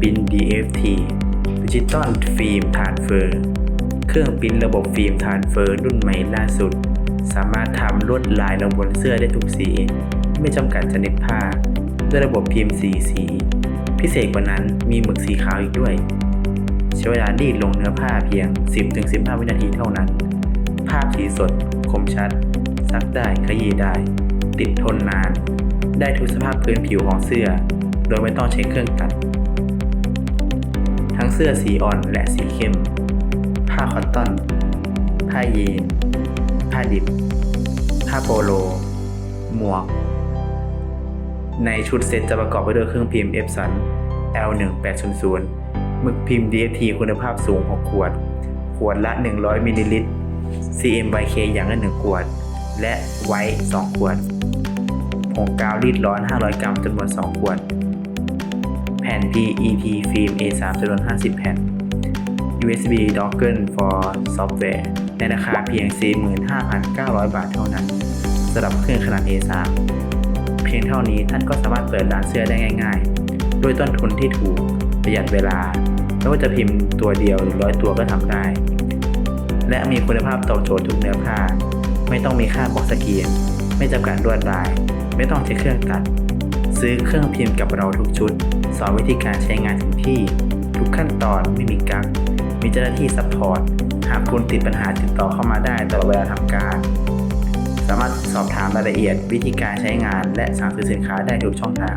ปริ้น DFT Digital Film Transfer เครื่องปิ้นระบบฟิล์มทานเฟอร์รุ่นใหม่ล่าสุด สามารถทำลวดลายลงบนเสื้อได้ทุกสี ไม่จำกัดชนิดผ้า ด้วยระบบพิมพ์สีสี พิเศษกว่านั้นมีหมึกสีขาวอีกด้วย ใช้เวลารีดลงเนื้อผ้าเพียง 10-15 วินาทีเท่านั้น ภาพสีสด คมชัด ซักได้ขยี้ได้ ติดทนนาน ได้ทุกสภาพพื้นผิวของเสื้อ โดยไม่ต้องใช้เครื่องตัด ทั้งเสื้อสีอ่อนและสีเข้ม ผ้าคอตตอน ผ้ายีน ผ้าดิบ ผ้าโปโล หมวก ในชุดเซ็ตจะประกอบไปด้วยเครื่องพิมพ์ Epson L1800 หมึกพิมพ์ DFT คุณภาพสูง 6 ขวด ขวดละ 100มิลลิลิตร CMYK อย่างละ 1 ขวด และไว้ 2 ขวดผงกาวรีดร้อน 500 กรัมจำนวน 2 ขวด แผ่น PET ฟิล์ม A3 จำนวน 50 แผ่น USB dongle for software ในราคาเพียง 45,900 บาทเท่านั้นสำหรับเครื่องขนาด A3 เพียงเท่านี้ท่านก็สามารถเปิดร้านเสื้อได้ง่าย ๆ ด้วยต้นทุนที่ถูกประหยัดเวลาไม่ว่าจะพิมพ์ตัวเดียวหรือร้อยตัวก็ทำได้ และมีคุณภาพตอบโจทย์ทุกเนื้อผ้า ไม่ต้องมีค่าบ็อกสกรีน ไม่จำกัดลวดลาย ไม่ต้องใช้เครื่องตัด ซื้อเครื่องพิมพ์กับเราทุกชุด สอนวิธีการใช้งานถึงที่ ทุกขั้นตอนไม่มีกั๊กมีเจ้าหน้าที่ซัพพอร์ต หากคุณติดปัญหาติดต่อเข้ามาได้ตลอดเวลาทำการ สามารถสอบถามรายละเอียดวิธีการใช้งาน และสั่งซื้อสินค้าได้ทุกช่องทาง